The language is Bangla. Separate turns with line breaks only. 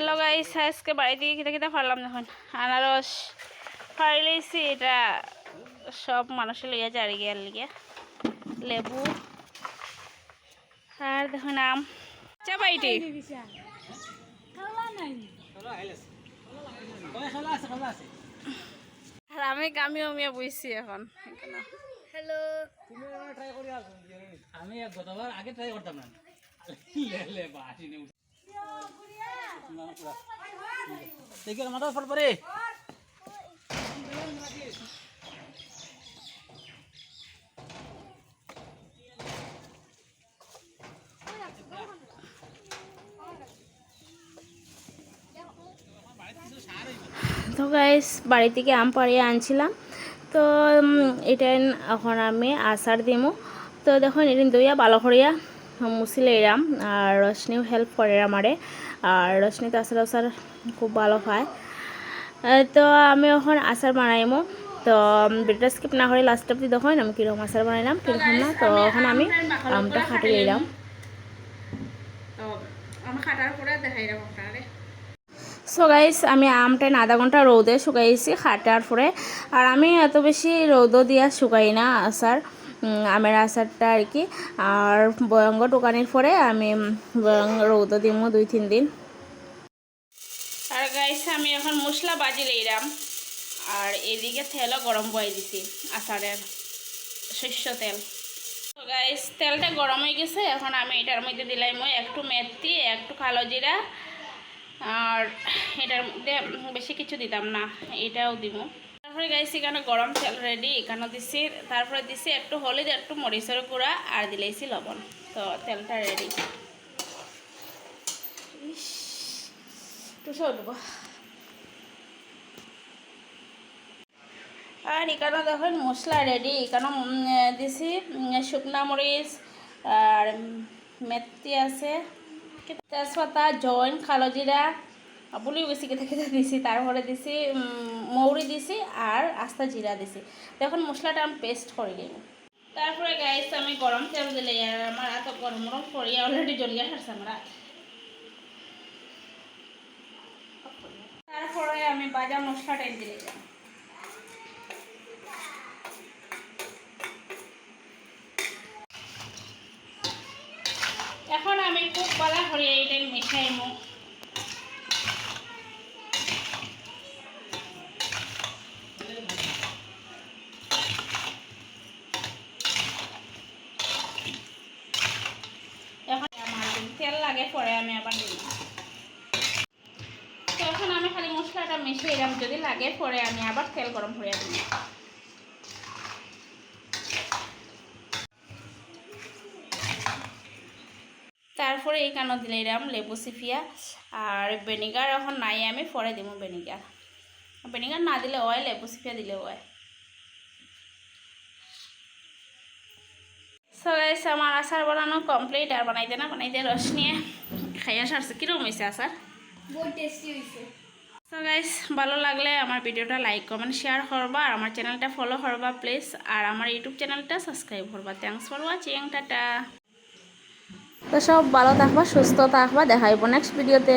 হ্যালো গাইস আজকে বাড়ি থেকে খেতে খেতে পারলাম দেখুন। আনারস ফাইলেছি এটা সব মানুষে লইয়া যারি গিয়ার লিগে। লেবু আর দেখুন আম। চা বাইটি আর আমি কামি অমিয়া বইছি এখন। হ্যালো
আমি গতবার আগে ট্রাই করতাম না।
তো গাইস বাড়ি থেকে আম পাড়িয়ে আনছিলাম। তো এটা এখন আমি আচার দিমু। তো দেখুন এদিন দইয়া ভালো করিয়া মুছিলে এরাম আর রশনিও হেল্প করে আমারে আর রশনি তো আচার আচার খুব ভালো হয় তো আমি এখন আচার বানাইমো তো ভিডিওটা স্কিপ না করে লাস্ট অব্দি দেখুন আমি কীরকম আচার বানাইলাম কীরকম না তো এখন আমি আমটা খাটে নিলাম তো আমি আমটা আধা ঘণ্টা রোদে শুকাইছি খাটার পরে আর আমি এত বেশি রোদও দিয়া শুকাই না উম, আমের আচারটা আর কি। আর বয়ঙ্গ দোকানের পরে আমি বয়ঙ্গ রৌদ দিমু দুই, তিন দিন। আর গাইস আমি এখন মশলা বাজি লইলাম। আর এদিকে তেলও গরম বয়ে দিছি, আচারের শস্য তেল। গাইস তেলটা গরম হয়ে গেছে। এখন আমি এটার মধ্যে দিলাম ওই একটু মেথি, একটু কালো জিরা। আর এটার মধ্যে বেশি কিছু দিতাম না, এটাও দিব তারপরে গাইছি এখানে গরম তেল রেডি এখানে দিছি, তারপরে দিছি একটু হলুদ, একটু মরিচের গুঁড়া, আর দিলেছি লবণ। তো তেলটা রেডি একটু সরব আর এখানে দেখুন মশলা রেডি এখানে দিছি শুকনা মরিচ, আর মেথি আছে, তেজপাতা জৈন কালো জিরা বলি বেশি কেটে কেটে দিছি, তারপরে দিছি মৌরি দিছি আর আস্তা জিরা দিছি। দেখুন মশলাটা আমি পেস্ট করে নিব। তারপরে গাইস আমি গরম তেল দিলে আমার এত গরম গরম করিয়া অলরেডি জ্বলিয়া আসছে আমার তারপরে আমি বাজা মশলাটা দিলে এখন আমি খুব বালা করে এইটা মিশাইমু এখন আমার দিন তেল লাগে, পরে আমি আবার দিই তো এখন আমি খালি মশলাটা মিশিয়ে দিলাম, যদি লাগে পরে আমি আবার তেল গরম করে দিই তারপরে এই কানো দিলাম লেবু সিফিয়া আর ভিনেগার এখন নাই, আমি পরে দিব ভিনেগার। ভিনেগার না দিলে হয়, লেবু সিফিয়া দিলে হয়। সো গাইস আমার আচার বানানো কমপ্লিট আর বানাইতে না বানাইতে রস নিয়ে খাইয়া সারছে কীরকম হয়েছে আচার
বহুত টেস্টি হয়েছে
সো গাইস ভালো লাগলে আমার ভিডিওটা লাইক কমেন্ট শেয়ার করবা আর আমার চ্যানেলটা ফলো করবা প্লিজ আর আমার ইউটিউব চ্যানেলটা সাবস্ক্রাইব করবা থ্যাংকস ফর ওয়াচিং টাটা। তো সব ভালো থাকবা সুস্থ থাকবা দেখাইব নেক্সট ভিডিওতে